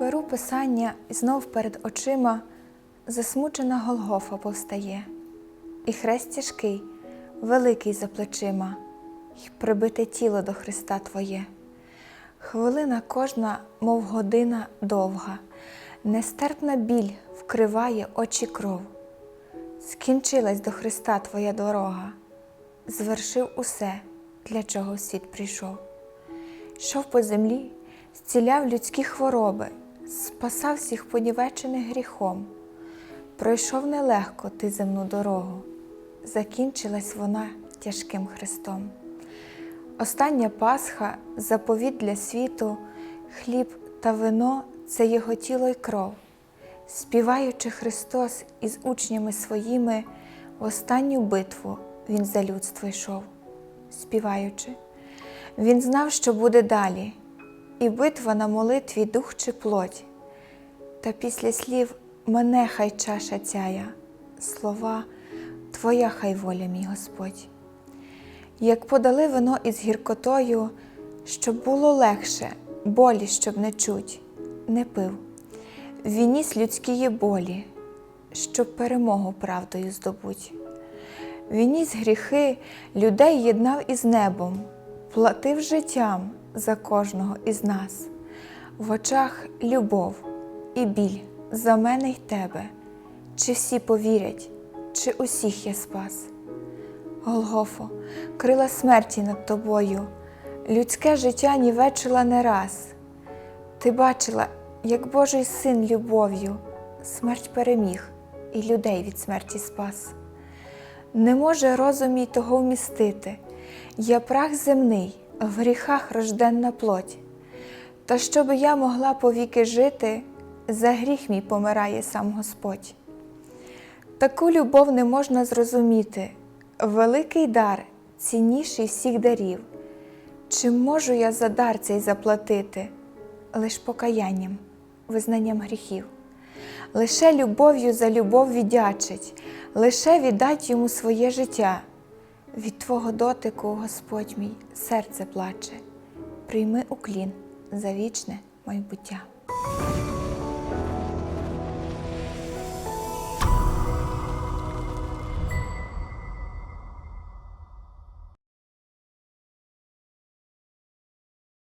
Беру писання і знов перед очима засмучена Голгофа повстає, і хрест тяжкий, великий за плечима, й прибите тіло до Христа Твоє. Хвилина кожна, мов година довга, нестерпна біль вкриває очі кров. Скінчилась до Христа Твоя дорога, звершив усе, для чого світ прийшов. Йшов по землі, зціляв людські хвороби, спасав всіх понівечених гріхом. Пройшов нелегко ти земну дорогу, закінчилась вона тяжким хрестом. Остання Пасха, заповіт для світу, хліб та вино це його тіло й кров. Співаючи Христос із учнями своїми, в останню битву Він за людство йшов. Співаючи, Він знав, що буде далі, і битва на молитві дух чи плоть. Та після слів мене хай чаша цяя, слова Твоя хай воля, мій Господь. Як подали вино із гіркотою, щоб було легше, болі, щоб не чуть, не пив. Він ніс людські болі, щоб перемогу правдою здобуть. Він ніс гріхи, людей єднав із небом, платив життям за кожного із нас. В очах любов і біль за мене й тебе. Чи всі повірять, чи усіх я спас? Голгофо, крила смерті над тобою, людське життя нівечила не раз. Ти бачила, як Божий син любов'ю смерть переміг і людей від смерті спас. Не може розум мій того вмістити, я прах земний, в гріхах рожденна плоть. Та щоби я могла повіки жити, за гріх мій помирає сам Господь. Таку любов не можна зрозуміти, великий дар, цінніший всіх дарів. Чи можу я за дар цей заплатити лиш покаянням, визнанням гріхів? Лише любов'ю за любов віддячить, лише віддать йому своє життя. Від Твого дотику, Господь мій, серце плаче, прийми уклін за вічне майбуття.